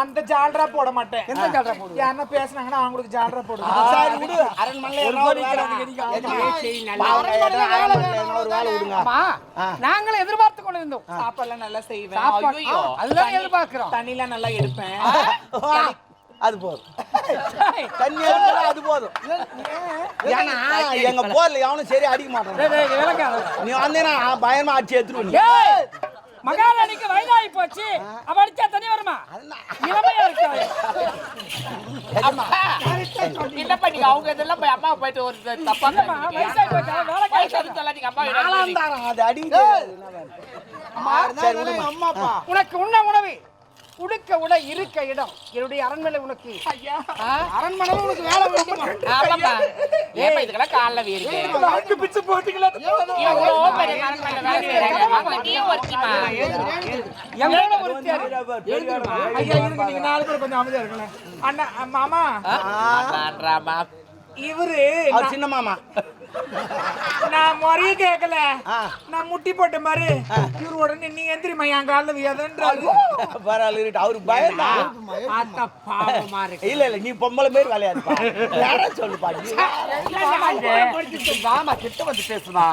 அந்த ஜால்ரா போட மாட்டேன். எந்த ஜால்ரா போடுவ? யாருன்னா பேசுனாங்கன்னா அவங்களுக்கு ஜால்ரா போடுவேன். சரி விடு. நாங்களும் எதிர்பார்த்து கொண்டு இருந்தோம் சாப்பாடுலாம் நல்லா செய்வேன். அதுதான் எதிர்பார்க்கிறோம். தண்ணிலாம் நல்லா எடுப்பேன். அது போதும். தண்ணி அது போதும். ஏன்னா எங்க போர்ல எவனும் சரி அடிக்க மாட்டான். நீ வந்தேன்னா பயமா அடிச்சு எடுத்துருவ ஏய், மகாராணிக்கு வயதாகி போச்சு. அவ அடிச்சா நீங்க அவங்க இதெல்லாம் போய் அம்மா போயிட்டு ஒரு தப்பா நீங்க அம்மா. அம்மா அப்பா உனக்கு உண்ண உணவு. உடுக்க உடை இருக்க இடம் என்னுடைய அரண்மனை உனக்கு? அரண்மனை உனக்கு வேலை வேண்டுமா ஆமாப்பா ஏப்பா இதுக்கெல்லாம் கால்ல வீருக்கு நாக்கு பிச்சு போட்டீங்களா எவ்வளோ பெரிய அரண்மனையில வேலை செய்றாங்க. ஆமா, நீயும் ஒருத்திமா. எங்களோட ஒருத்தியாரு ஐயா இருக்கு நீங்க நாலு பேர் கொஞ்சம் அமைதியா இருக்கல அண்ணா மாமா அதான்றாமா. இவரு சின்ன மாமா. நான் முறைய கேட்கல. நான் முட்டி போட்ட மாதிரி. இவரு உடனே நீ எந்திரிமா என் காலில் வியாதன்றாரு பரவாயில்ல. அவருக்கு பயந்தா. பாவமா இருக்கு. இல்ல இல்ல நீ பொம்பளை மாரி விளையாடுப்பா. யாரா சொல்லுப்பா வாமா கிட்ட வந்து பேசுமா?